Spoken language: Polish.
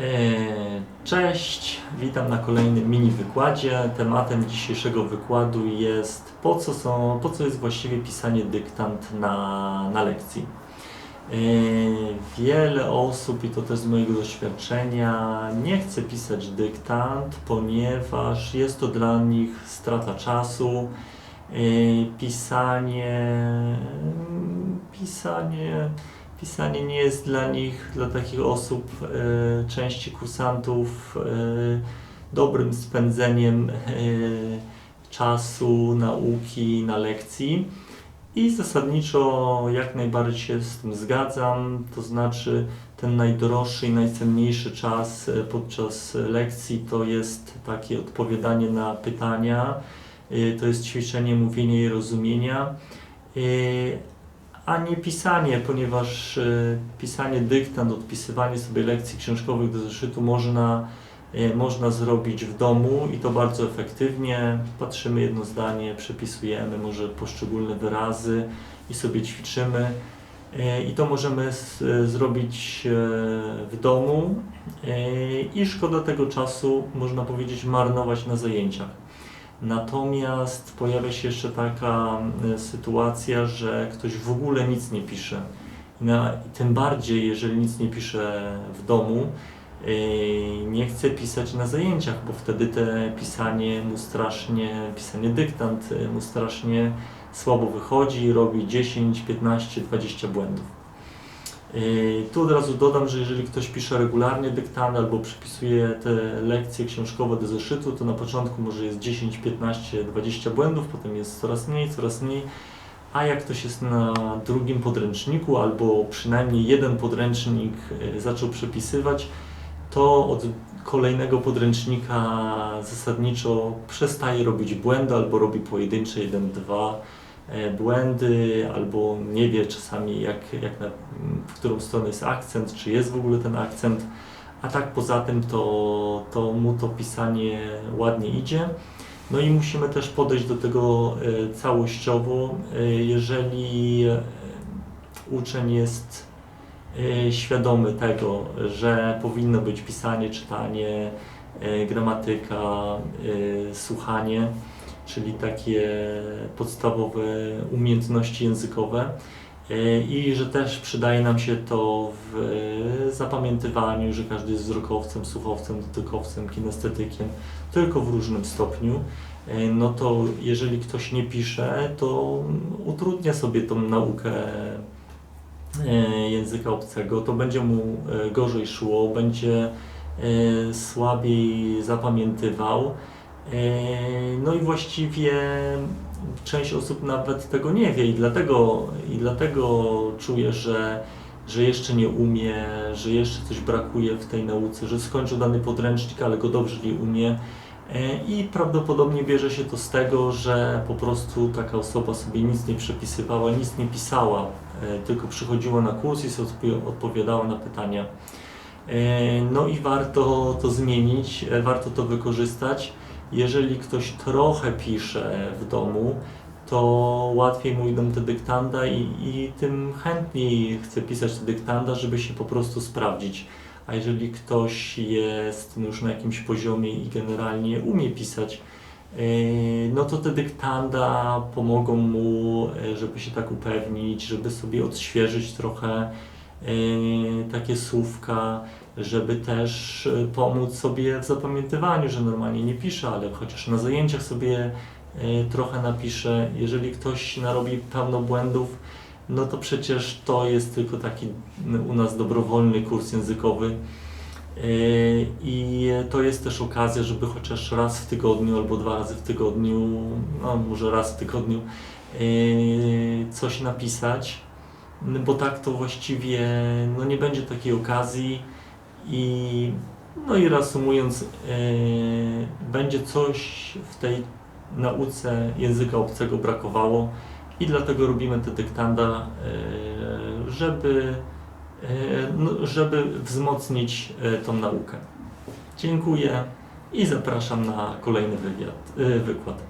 E, Cześć, witam na kolejnym mini wykładzie. Tematem dzisiejszego wykładu jest po co, są, po co jest właściwie pisanie dyktant na, na lekcji. E, Wiele osób, i to też z mojego doświadczenia, nie chce pisać dyktant, ponieważ jest to dla nich strata czasu. E, Pisanie, pisanie Pisanie nie jest dla nich, dla takich osób, e, części kursantów, e, dobrym spędzeniem e, czasu, nauki, na lekcji. I zasadniczo jak najbardziej się z tym zgadzam, to znaczy ten najdroższy i najcenniejszy czas podczas lekcji to jest takie odpowiadanie na pytania, to jest ćwiczenie mówienia i rozumienia. A nie pisanie, ponieważ e, pisanie dyktant, odpisywanie sobie lekcji książkowych do zeszytu można, e, można zrobić w domu i to bardzo efektywnie. Patrzymy jedno zdanie, przepisujemy może poszczególne wyrazy i sobie ćwiczymy. E, I to możemy e, zrobić w domu i szkoda tego czasu, można powiedzieć, marnować na zajęciach. Natomiast pojawia się jeszcze taka e, sytuacja, że ktoś w ogóle nic nie pisze. Na, tym bardziej, jeżeli nic nie pisze w domu, e, nie chce pisać na zajęciach, bo wtedy te pisanie mu strasznie, pisanie dyktant e, mu strasznie słabo wychodzi, robi 10, 15, 20 błędów. Tu od razu dodam, że jeżeli ktoś pisze regularnie dyktany albo przypisuje te lekcje książkowe do zeszytu, to na początku może jest 10, 15, 20 błędów, potem jest coraz mniej, coraz mniej. A jak ktoś jest na drugim podręczniku albo przynajmniej jeden podręcznik yy, zaczął przepisywać, to od kolejnego podręcznika zasadniczo przestaje robić błędy albo robi pojedyncze jeden, dwa e, błędy, albo nie wie czasami jak, jak na, w którą stronę jest akcent, czy jest w ogóle ten akcent, a tak poza tym to, to mu to pisanie ładnie idzie. No i musimy też podejść do tego e, całościowo, e, jeżeli e, uczeń jest e, świadomy tego, że powinno być pisanie, czytanie, e, gramatyka, e, słuchanie, czyli takie podstawowe umiejętności językowe. E, I że też przydaje nam się to w zapamiętywaniu, że każdy jest wzrokowcem, słuchowcem, dotykowcem, kinestetykiem, tylko w różnym stopniu. E, No to jeżeli ktoś nie pisze, to utrudnia sobie tą naukę e, języka obcego, to będzie mu gorzej szło, będzie słabiej zapamiętywał. E, No i właściwie część osób nawet tego nie wie i dlatego, i dlatego czuje, że, że jeszcze nie umie, że jeszcze coś brakuje w tej nauce, że skończył dany podręcznik, ale go dobrze nie umie. E, I prawdopodobnie bierze się to z tego, że po prostu taka osoba sobie nic nie przepisywała, nic nie pisała, e, tylko przychodziła na kurs i sobie odpo- odpowiadała na pytania. No i warto to zmienić, warto to wykorzystać. Jeżeli ktoś trochę pisze w domu, to łatwiej mu idą te dyktanda i, i tym chętniej chce pisać te dyktanda, żeby się po prostu sprawdzić. A jeżeli ktoś jest już na jakimś poziomie i generalnie umie pisać, yy, no to te dyktanda pomogą mu, yy, żeby się tak upewnić, żeby sobie odświeżyć trochę yy, takie słówka, żeby też yy, pomóc sobie w zapamiętywaniu, że normalnie nie pisze, ale chociaż na zajęciach sobie yy, trochę napisze. Jeżeli ktoś narobi pełno błędów, no to przecież to jest tylko taki u nas dobrowolny kurs językowy. Yy, I to jest też okazja, żeby chociaż raz w tygodniu albo dwa razy w tygodniu, no może raz w tygodniu, coś napisać, No bo tak to właściwie no nie będzie takiej okazji i no i reasumując, yy, będzie coś w tej nauce języka obcego brakowało i dlatego robimy te dyktanda, yy, żeby E, no, żeby wzmocnić e, tą naukę. Dziękuję i zapraszam na kolejny wywiad, e, wykład.